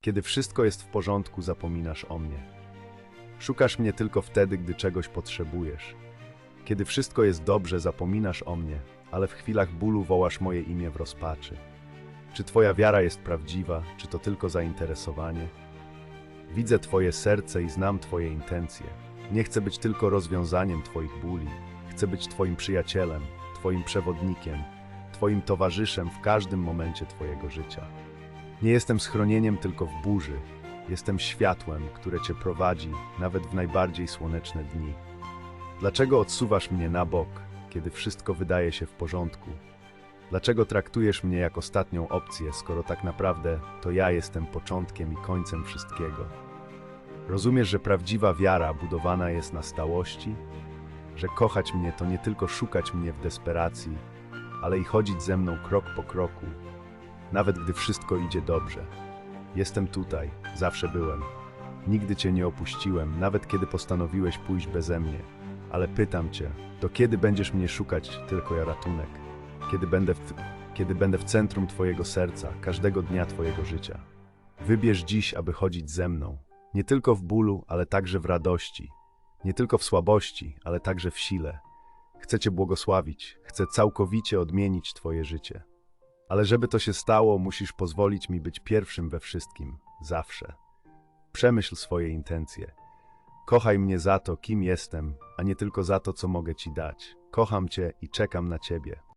Kiedy wszystko jest w porządku, zapominasz o mnie. Szukasz mnie tylko wtedy, gdy czegoś potrzebujesz. Kiedy wszystko jest dobrze, zapominasz o mnie, ale w chwilach bólu wołasz moje imię w rozpaczy. Czy Twoja wiara jest prawdziwa, czy to tylko zainteresowanie? Widzę Twoje serce i znam Twoje intencje. Nie chcę być tylko rozwiązaniem Twoich bóli. Chcę być Twoim przyjacielem, Twoim przewodnikiem, Twoim towarzyszem w każdym momencie Twojego życia. Nie jestem schronieniem tylko w burzy. Jestem światłem, które Cię prowadzi nawet w najbardziej słoneczne dni. Dlaczego odsuwasz mnie na bok, kiedy wszystko wydaje się w porządku? Dlaczego traktujesz mnie jak ostatnią opcję, skoro tak naprawdę to ja jestem początkiem i końcem wszystkiego? Rozumiesz, że prawdziwa wiara budowana jest na stałości? Że kochać mnie to nie tylko szukać mnie w desperacji, ale i chodzić ze mną krok po kroku, nawet gdy wszystko idzie dobrze. Jestem tutaj, zawsze byłem. Nigdy Cię nie opuściłem, nawet kiedy postanowiłeś pójść beze mnie. Ale pytam Cię, do kiedy będziesz mnie szukać tylko ja ratunek? Kiedy będę w, kiedy będę w centrum Twojego serca, każdego dnia Twojego życia. Wybierz dziś, aby chodzić ze mną. Nie tylko w bólu, ale także w radości. Nie tylko w słabości, ale także w sile. Chcę Cię błogosławić, chcę całkowicie odmienić Twoje życie. Ale żeby to się stało, musisz pozwolić mi być pierwszym we wszystkim, zawsze. Przemyśl swoje intencje. Kochaj mnie za to, kim jestem, a nie tylko za to, co mogę Ci dać. Kocham Cię i czekam na Ciebie.